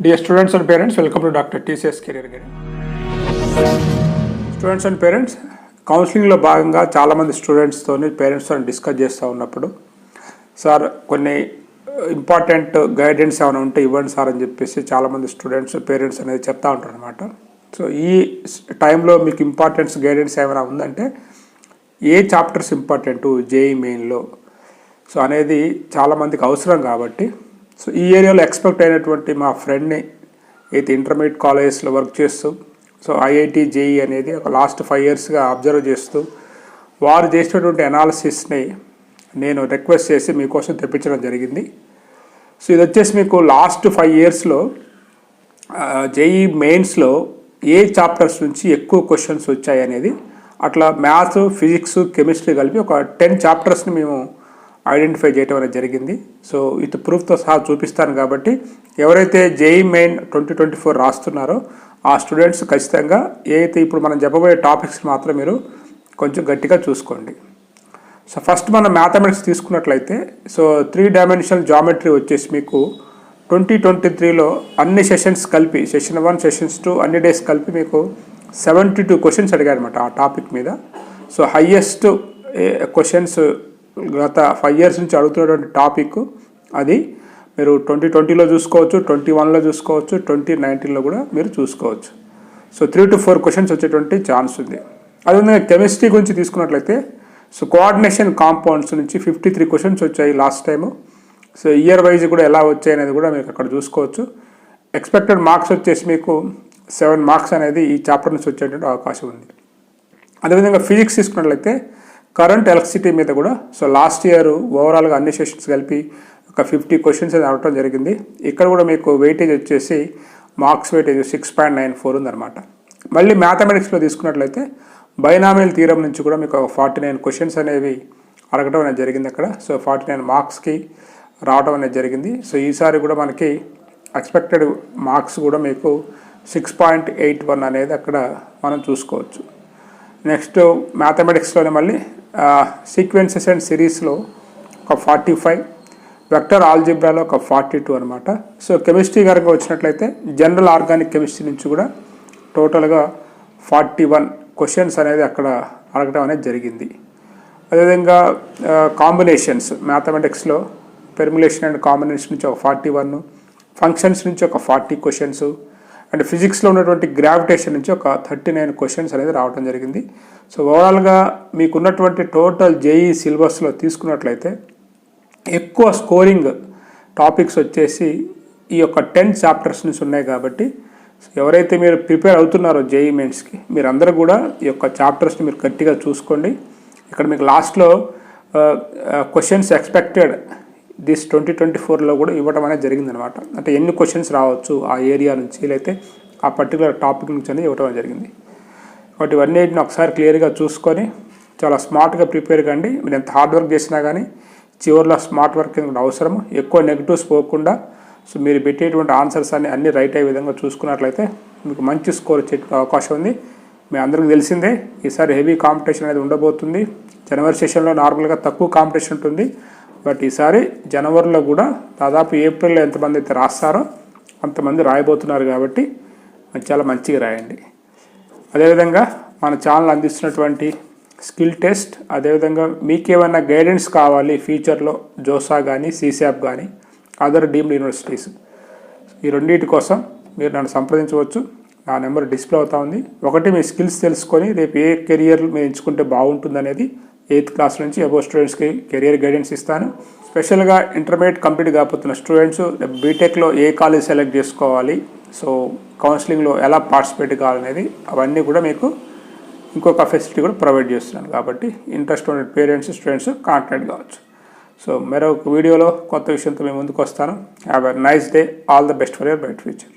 Dear students and parents welcome to doctor TCS career guide students and parents కౌన్సిలింగ్లో భాగంగా చాలామంది స్టూడెంట్స్తో పేరెంట్స్తో discuss చేస్తూ ఉన్నప్పుడు సార్ కొన్ని uh, ఇంపార్టెంట్ గైడెన్స్ ఏమైనా ఉంటే ఇవ్వండి సార్ అని చెప్పేసి చాలామంది స్టూడెంట్స్ పేరెంట్స్ అనేది చెప్తా ఉంటారు అనమాట సో ఈ టైంలో మీకు ఇంపార్టెన్స్ గైడెన్స్ ఏమైనా ఉందంటే ఏ చాప్టర్స్ ఇంపార్టెంట్ జేఈ మెయిన్లో సో అనేది చాలామందికి అవసరం కాబట్టి సో ఈ ఏరియాలో ఎక్స్పెక్ట్ అయినటువంటి మా ఫ్రెండ్ని అయితే ఇంటర్మీడియట్ కాలేజెస్లో వర్క్ చేస్తూ సో ఐఐటి జేఈ అనేది ఒక లాస్ట్ ఫైవ్ ఇయర్స్గా అబ్జర్వ్ చేస్తూ వారు చేసినటువంటి అనాలిసిస్ని నేను రిక్వెస్ట్ చేసి మీకోసం తెప్పించడం జరిగింది. సో ఇది వచ్చేసి మీకు లాస్ట్ ఫైవ్ ఇయర్స్లో జేఈ మెయిన్స్లో ఏ చాప్టర్స్ నుంచి ఎక్కువ క్వశ్చన్స్ వచ్చాయి అనేది అట్లా మ్యాథ్స్ ఫిజిక్స్ కెమిస్ట్రీ కలిపి ఒక టెన్ చాప్టర్స్ని మేము ఐడెంటిఫై చేయటం అనేది జరిగింది. సో ఇది ప్రూఫ్తో సహా చూపిస్తాను కాబట్టి ఎవరైతే JEE main twenty twenty four రాస్తున్నారో ఆ స్టూడెంట్స్ ఖచ్చితంగా ఏ అయితే ఇప్పుడు మనం చెప్పబోయే టాపిక్స్ మాత్రం మీరు కొంచెం గట్టిగా చూసుకోండి. సో ఫస్ట్ మనం మ్యాథమెటిక్స్ తీసుకున్నట్లయితే సో త్రీ డైమెన్షనల్ జామెట్రీ వచ్చేసి మీకు ట్వంటీ ట్వంటీ త్రీలో అన్ని సెషన్స్ కలిపి సెషన్ వన్ సెషన్స్ టూ అన్ని డేస్ కలిపి మీకు సెవెంటీ టూ క్వశ్చన్స్ అడిగారనమాట ఆ టాపిక్ మీద. సో హయ్యెస్ట్ క్వశ్చన్స్ గత ఫైవ్ ఇయర్స్ నుంచి అడుగుతున్నటువంటి టాపిక్ అది మీరు ట్వంటీ ట్వంటీలో చూసుకోవచ్చు ట్వంటీ వన్లో చూసుకోవచ్చు ట్వంటీ నైన్టీన్లో కూడా మీరు చూసుకోవచ్చు. So three to four questions వచ్చేటువంటి ఛాన్స్ ఉంది. అదేవిధంగా కెమిస్ట్రీ గురించి తీసుకున్నట్లయితే సో కోఆర్డినేషన్ కాంపౌండ్స్ నుంచి ఫిఫ్టీ త్రీ క్వశ్చన్స్ వచ్చాయి last time so year wise కూడా ఎలా వచ్చాయి అనేది కూడా మీకు అక్కడ చూసుకోవచ్చు. ఎక్స్పెక్టెడ్ మార్క్స్ వచ్చేసి మీకు సెవెన్ మార్క్స్ అనేది ఈ చాప్టర్ నుంచి వచ్చేటువంటి అవకాశం ఉంది. అదేవిధంగా ఫిజిక్స్ తీసుకున్నట్లయితే కరెంట్ ఎలక్ట్రిసిటీ మీద కూడా. సో లాస్ట్ ఇయర్ ఓవరాల్గా అన్ని సెషన్స్ కలిపి ఒక ఫిఫ్టీ క్వశ్చన్స్ అది అడగడం జరిగింది. ఇక్కడ కూడా మీకు వెయిటేజ్ వచ్చేసి marks weightage six point nine four ఉందన్నమాట. మళ్ళీ మ్యాథమెటిక్స్లో తీసుకున్నట్లయితే బైనామిల్ తీరం నుంచి కూడా మీకు ఫార్టీ నైన్ క్వశ్చన్స్ అనేవి అడగడం అనేది జరిగింది అక్కడ. సో ఫార్టీ నైన్ మార్క్స్కి రావడం అనేది జరిగింది. సో ఈసారి కూడా మనకి ఎక్స్పెక్టెడ్ మార్క్స్ కూడా మీకు సిక్స్ పాయింట్ ఎయిట్ వన్ అనేది అక్కడ మనం చూసుకోవచ్చు. నెక్స్ట్ మ్యాథమెటిక్స్లోనే మళ్ళీ సీక్వెన్సెస్ అండ్ సిరీస్లో ఒక ఫార్టీ ఫైవ్ వెక్టర్ ఆల్జిబ్రాలో ఒక ఫార్టీ టూ అనమాట సో కెమిస్ట్రీ కనుక వచ్చినట్లయితే జనరల్ ఆర్గానిక్ కెమిస్ట్రీ నుంచి కూడా టోటల్గా ఫార్టీ వన్ క్వశ్చన్స్ అనేది అక్కడ అడగడం అనేది జరిగింది. అదేవిధంగా కాంబినేషన్స్ మ్యాథమెటిక్స్లో పెర్ములేషన్ అండ్ కాంబినేషన్ నుంచి ఒక ఫార్టీ వన్ ఫంక్షన్స్ నుంచి ఒక ఫార్టీ క్వశ్చన్స్ అండ్ ఫిజిక్స్లో ఉన్నటువంటి గ్రావిటేషన్ నుంచి ఒక థర్టీ నైన్ క్వశ్చన్స్ అనేది రావడం జరిగింది. సో ఓవరాల్గా మీకున్నటువంటి టోటల్ జేఈ సిలబస్లో తీసుకున్నట్లయితే ఎక్కువ స్కోరింగ్ టాపిక్స్ వచ్చేసి ఈ యొక్క టెన్ చాప్టర్స్ నుంచి ఉన్నాయి కాబట్టి ఎవరైతే మీరు ప్రిపేర్ అవుతున్నారో జేఈ మెయిన్స్కి మీరు కూడా ఈ యొక్క చాప్టర్స్ని మీరు గట్టిగా చూసుకోండి. ఇక్కడ మీకు లాస్ట్లో questions expected this twenty twenty ఫోర్లో కూడా ఇవ్వడం అనేది జరిగిందనమాట అంటే ఎన్ని క్వశ్చన్స్ రావచ్చు ఆ ఏరియా నుంచి లేకపోతే ఆ పర్టికులర్ టాపిక్ నుంచి అనేది ఇవ్వడం జరిగింది. కాబట్టి ఇవన్నీ ఒకసారి క్లియర్గా చూసుకొని చాలా స్మార్ట్గా ప్రిపేర్ కండి. మీరు ఎంత హార్డ్ వర్క్ చేసినా కానీ చివరిలో స్మార్ట్ వర్క్ అవసరం ఎక్కువ నెగిటివ్స్ పోకుండా సో మీరు పెట్టేటువంటి ఆన్సర్స్ అన్ని అన్ని రైట్ అయ్యే విధంగా చూసుకున్నట్లయితే మీకు మంచి స్కోర్ వచ్చే అవకాశం ఉంది. మీ అందరికీ తెలిసిందే ఈసారి హెవీ కాంపిటీషన్ అనేది ఉండబోతుంది. జనవరి సెషన్లో నార్మల్గా తక్కువ కాంపిటీషన్ ఉంటుంది. బట్ ఈసారి జనవరిలో కూడా దాదాపు ఏప్రిల్లో ఎంతమంది అయితే రాస్తారో అంతమంది రాయబోతున్నారు కాబట్టి చాలా మంచిగా రాయండి. అదేవిధంగా మన ఛానల్ అందిస్తున్నటువంటి స్కిల్ టెస్ట్ అదేవిధంగా మీకేమైనా గైడెన్స్ కావాలి ఫ్యూచర్లో జోసా కానీ సీసాప్ కానీ అదర్ డీమ్డ్ యూనివర్సిటీస్ ఈ రెండింటి కోసం మీరు నన్ను సంప్రదించవచ్చు. నా నెంబర్ డిస్ప్లే అవుతా ఉంది. ఒకటి మీ స్కిల్స్ తెలుసుకొని రేపు ఏ కెరియర్ మీరు ఎంచుకుంటే బాగుంటుంది అనేది ఎయిత్ క్లాస్ నుంచి అబో స్టూడెంట్స్కి కెరియర్ గైడెన్స్ ఇస్తాను. స్పెషల్గా ఇంటర్మీడియట్ కంప్లీట్ కాకపోతున్న స్టూడెంట్స్ బీటెక్లో ఏ కాలేజ్ సెలెక్ట్ చేసుకోవాలి? సో కౌన్సిలింగ్లో ఎలా పార్టిసిపేట్ కావాలనేది అవన్నీ కూడా మీకు ఇంకొక ఫెసిలిటీ కూడా ప్రొవైడ్ చేస్తున్నాను. కాబట్టి ఇంట్రెస్ట్ ఉన్న పేరెంట్స్ స్టూడెంట్స్ కాంటాక్ట్ కావచ్చు. సో మరొక వీడియోలో కొత్త విషయంతో మేము ముందుకు వస్తాను. Have a nice day. All the best for your better future.